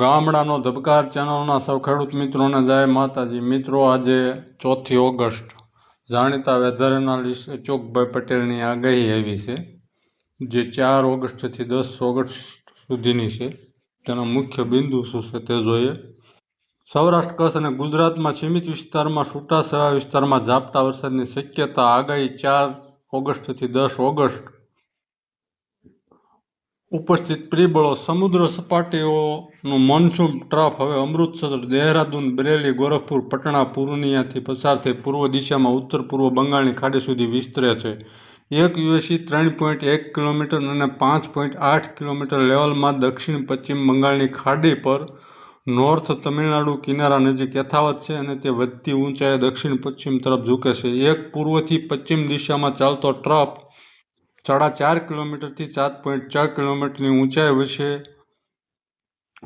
ગામડાનો ધબકાર ચેનલના સૌ ખેડૂત મિત્રોને જય માતાજી. મિત્રો, આજે ચોથી ઓગસ્ટ. જાણીતા વેધર એનાલિસ્ટ અચોકભાઈ પટેલની આગાહી આવી છે, જે ચાર ઓગસ્ટથી દસ ઓગસ્ટ સુધીની છે. તેનો મુખ્ય બિંદુ શું છે તે જોઈએ. સૌરાષ્ટ્ર, કચ્છ અને ગુજરાતમાં સીમિત વિસ્તારમાં છૂટાછવાયા વિસ્તારમાં ઝાપટા વરસાદની શક્યતા આગાહી ચાર ઓગસ્ટથી દસ ઓગસ્ટ ઉપસ્થિત પરિબળો સમુદ્ર સપાટીઓનું મોન્સૂન ટ્રફ. હવે અમૃતસર, દહેરાદૂન, બરેલી, ગોરખપુર, પટણા, પૂર્ણિયાથી પસાર થઈ પૂર્વ દિશામાં ઉત્તર પૂર્વ બંગાળની ખાડી સુધી વિસ્તરે છે. એક યુએસી ત્રણ પોઈન્ટ એક કિલોમીટર અને પાંચ પોઈન્ટ આઠ કિલોમીટર લેવલમાં દક્ષિણ પશ્ચિમ બંગાળની ખાડી પર નોર્થ તમિલનાડુ કિનારા નજીક યથાવત છે અને તે વધતી ઊંચાઈએ દક્ષિણ પશ્ચિમ તરફ ઝૂકે છે. એક પૂર્વથી પશ્ચિમ દિશામાં ચાલતો ટ્રફ સાડા ચાર કિલોમીટરથી સાત પોઈન્ટ ચાર કિલોમીટરની ઊંચાઈ વિશે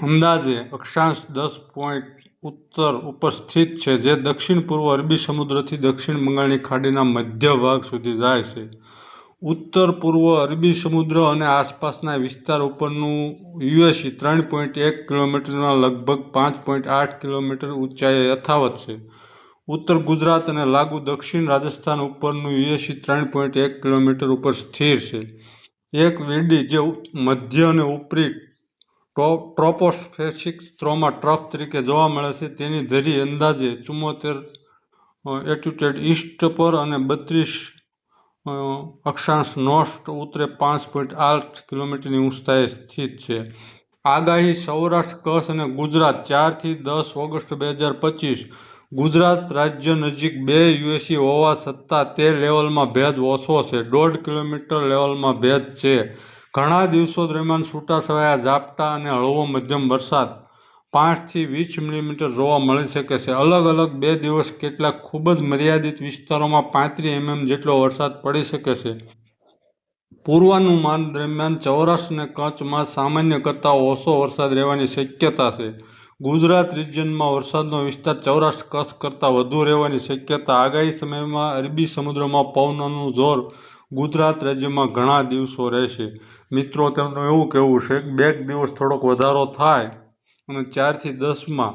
અંદાજે અક્ષાંશ દસ પોઈન્ટ ઉત્તર ઉપર સ્થિત છે, જે દક્ષિણ પૂર્વ અરબી સમુદ્રથી દક્ષિણ બંગાળની ખાડીના મધ્ય ભાગ સુધી જાય છે. ઉત્તર પૂર્વ અરબી સમુદ્ર અને આસપાસના વિસ્તાર ઉપરનું યુએસી ત્રણ પોઈન્ટ એક કિલોમીટરના લગભગ પાંચ પોઈન્ટ આઠ કિલોમીટર ઊંચાઈએ યથાવત છે. ઉત્તર ગુજરાત અને લાગુ દક્ષિણ રાજસ્થાન ઉપરનું યુએસી ત્રણ પોઈન્ટ એક કિલોમીટર ઉપર સ્થિર છે. એક વીડી જે મધ્ય અને ઉપરી ટ્રોપોસ્ફેસિક સ્ત્રોમાં ટ્રફ તરીકે જોવા મળે છે, તેની ધરી અંદાજે ચુમ્મોતેર એટ્યુટેડ ઈસ્ટ પર અને બત્રીસ અક્ષાંશ નોસ્ટ ઉત્તરે પાંચ પોઈન્ટ આઠ કિલોમીટરની ઊંચાઈએ સ્થિત છે. આગાહી સૌરાષ્ટ્ર, કચ્છ અને ગુજરાત ચારથી દસ ઓગસ્ટ બે હજાર પચીસ ગુજરાત રાજ્ય નજીક બે યુએસી હોવા છતાં તે લેવલમાં ભેદ ઓછો છે. દોઢ કિલોમીટર લેવલમાં ભેદ છે. ઘણા દિવસો દરમિયાન છૂટાછવાયા ઝાપટા અને હળવો મધ્યમ વરસાદ પાંચથી વીસ મિલીમીટર જોવા મળી શકે છે. અલગ અલગ બે દિવસ કેટલાક ખૂબ જ મર્યાદિત વિસ્તારોમાં પાંત્રીસ એમએમ જેટલો વરસાદ પડી શકે છે. પૂર્વાનુમાન દરમિયાન સૌરાષ્ટ્ર અને કચ્છમાં સામાન્ય કરતાં ઓછો વરસાદ રહેવાની શક્યતા છે. ગુજરાત રિજિયનમાં વરસાદનો વિસ્તાર સૌરાષ્ટ્ર કચ્છ કરતાં વધુ રહેવાની શક્યતા આગાહી સમયમાં અરબી સમુદ્રમાં પવનોનું જોર ગુજરાત રાજ્યમાં ઘણા દિવસો રહેશે. મિત્રો, તેમનું એવું કહેવું છે કે બે દિવસ થોડોક વધારો થાય અને ચારથી દસમાં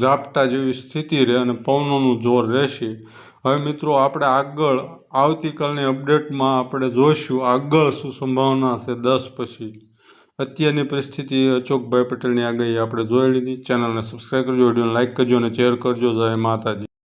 ઝાપટા જેવી સ્થિતિ રહે અને પવનોનું જોર રહેશે. હવે મિત્રો, આપણે આગળ, આવતીકાલની અપડેટમાં આપણે જોઈશું આગળ શું સંભાવના છે દસ પછી. અત્યારની પરિસ્થિતિ અચોકભાઈ પટેલની આગાહી આપણે જોઈ લીધી. ચેનલને સબસ્ક્રાઈબ કરજો, વિડીયોને લાઇક કરજો અને શેર કરજો. જય માતાજી.